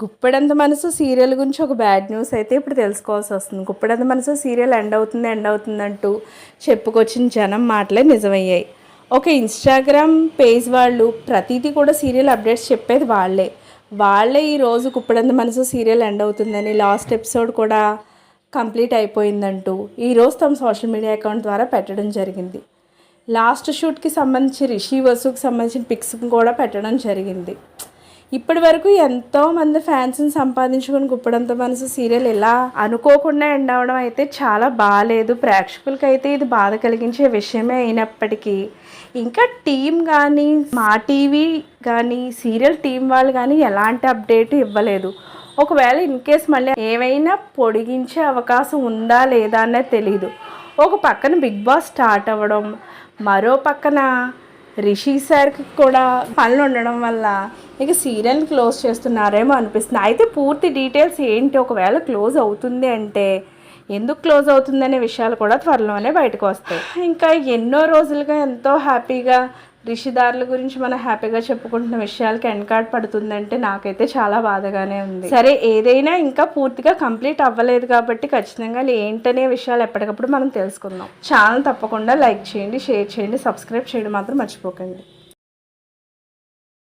Guppedantha Manasu serial గురించి ఒక bad news అయితే ఇప్పుడు తెలుసుకోవాల్సి వస్తుంది. గుప్పెడంత మనసు సీరియల్ ఎండ్ అవుతుంది ఎండ్ అవుతుందంటూ చెప్పుకొచ్చిన జనం మాటలే నిజమయ్యాయి. ఒక ఇన్స్టాగ్రామ్ పేజ్ వాళ్ళు ప్రతిదీ కూడా సీరియల్ అప్డేట్స్ చెప్పేది వాళ్ళే. వాళ్ళే ఈరోజు కుప్పడంత మనసు సీరియల్ ఎండ్ అవుతుందని లాస్ట్ ఎపిసోడ్ కూడా కంప్లీట్ అయిపోయిందంటూ ఈరోజు తమ సోషల్ మీడియా అకౌంట్ ద్వారా పెట్టడం జరిగింది. లాస్ట్ షూట్కి సంబంధించి రిషి వసుకి సంబంధించిన పిక్స్ కూడా పెట్టడం జరిగింది. ఇప్పటి వరకు ఎంతో మంది ఫ్యాన్స్ని సంపాదించుకుని గుప్పడంత మనసు సీరియల్ ఇలా అనుకోకుండా ఎండ్ అవడం అయితే చాలా బాగాలేదు ప్రేక్షకులకి అయితే ఇది బాధ కలిగించే విషయమే అయినప్పటికీ. ఇంకా టీం కానీ మా టీవీ కానీ సీరియల్ టీం వాళ్ళు కానీ ఎలాంటి అప్డేట్ ఇవ్వలేదు. ఒకవేళ ఇన్ కేస్ మళ్ళీ ఏమైనా పొడిగించే అవకాశం ఉందా లేదా అనేది తెలీదు. ఒక పక్కన బిగ్ బాస్ స్టార్ట్ అవ్వడం మరో పక్కన రిషి సార్కి కూడా పనులు ఉండడం వల్ల ఇక సీరియల్ క్లోజ్ చేస్తున్నారేమో అనిపిస్తుంది. అయితే పూర్తి డీటెయిల్స్ ఏంటి? ఒకవేళ క్లోజ్ అవుతుంది అంటే ఎందుకు క్లోజ్ అవుతుందనే విషయాలు కూడా త్వరలోనే బయటకు వస్తాయి. ఇంకా ఎన్నో రోజులుగా ఎంతో హ్యాపీగా రిషిదారుల గురించి మనం హ్యాపీగా చెప్పుకుంటున్న విషయాలకి ఎండ్ కార్డ్ పడుతుందంటే నాకైతే చాలా బాధగానే ఉంది. సరే ఏదైనా ఇంకా పూర్తిగా కంప్లీట్ అవ్వలేదు కాబట్టి ఖచ్చితంగా ఏంటనే విషయాలు ఎప్పటికప్పుడు మనం తెలుసుకుందాం. ఛానల్ తప్పకుండా లైక్ చేయండి షేర్ చేయండి సబ్స్క్రైబ్ చేయడం మాత్రం మర్చిపోకండి.